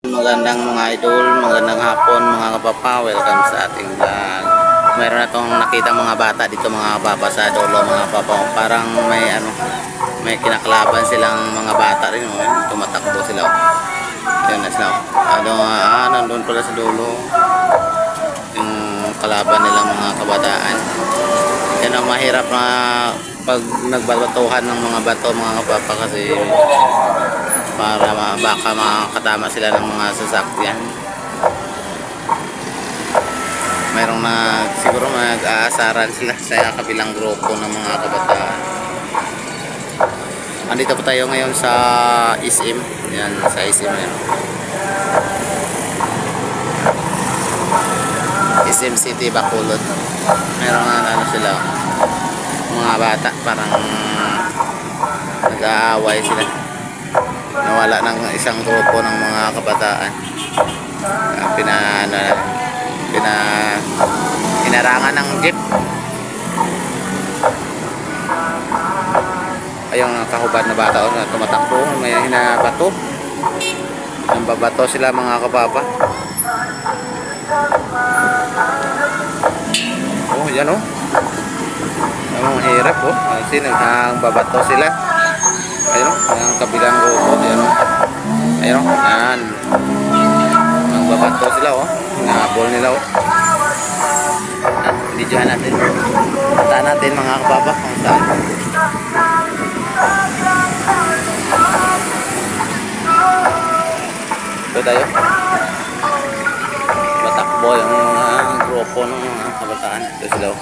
Magandang mga idol, magandang hapon mga kapapa, welcome sa ating vlog. Meron na tong nakita mga bata dito mga kapapa sa dulo mga kapapa. Parang may ano, may kinakalaban silang mga bata rin, oh. tumatakbo sila. Oh. Yun na sila. oh. Ano, ah, nandun pala sa dulo. Yung kalaban nilang mga kabataan. Yan ang mahirap na pag nagbabatuhan ng mga bato mga kapapa kasi para baka makakatama sila ng mga sasakyan. Mayroong na siguro mag-aasaran sila sa kabilang grupo ng mga kabataan. Andito po tayo ngayon sa ISIM. Yan, sa ISIM yan. ISIM City, Bacolod. Meron na ano sila. Mga bata, parang nag-aaway sila nawala ng isang grupo ng mga kabataan. Uh, pina ano, pina inarangan ng jeep. Ayong kahubad na bata oh, na tumatakbo may hinabato. Nang babato sila mga kababa. Oh yan oh. Ang hirap oh. Kasi nagbabato sila ayun ang kabilang grupo, ayun. Ayun yan. Ang babato sila o, nahabol nila o. Yan, videohan natin. Puntaan natin mga kababa kung saan. Ito tayo. Batakbo yung mga grupo ng mga kabataan. Ito sila o.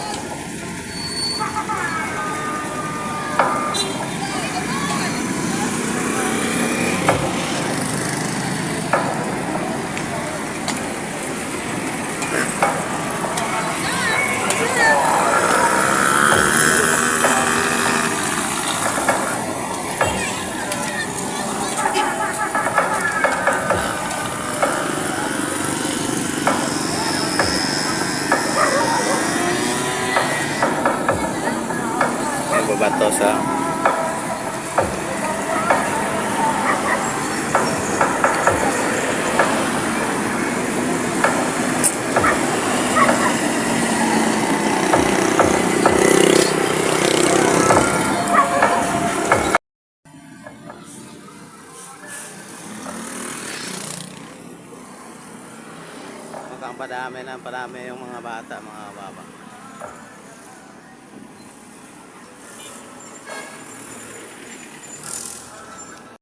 Babato sa Mukhang padami na padami yung mga bata, mga baba.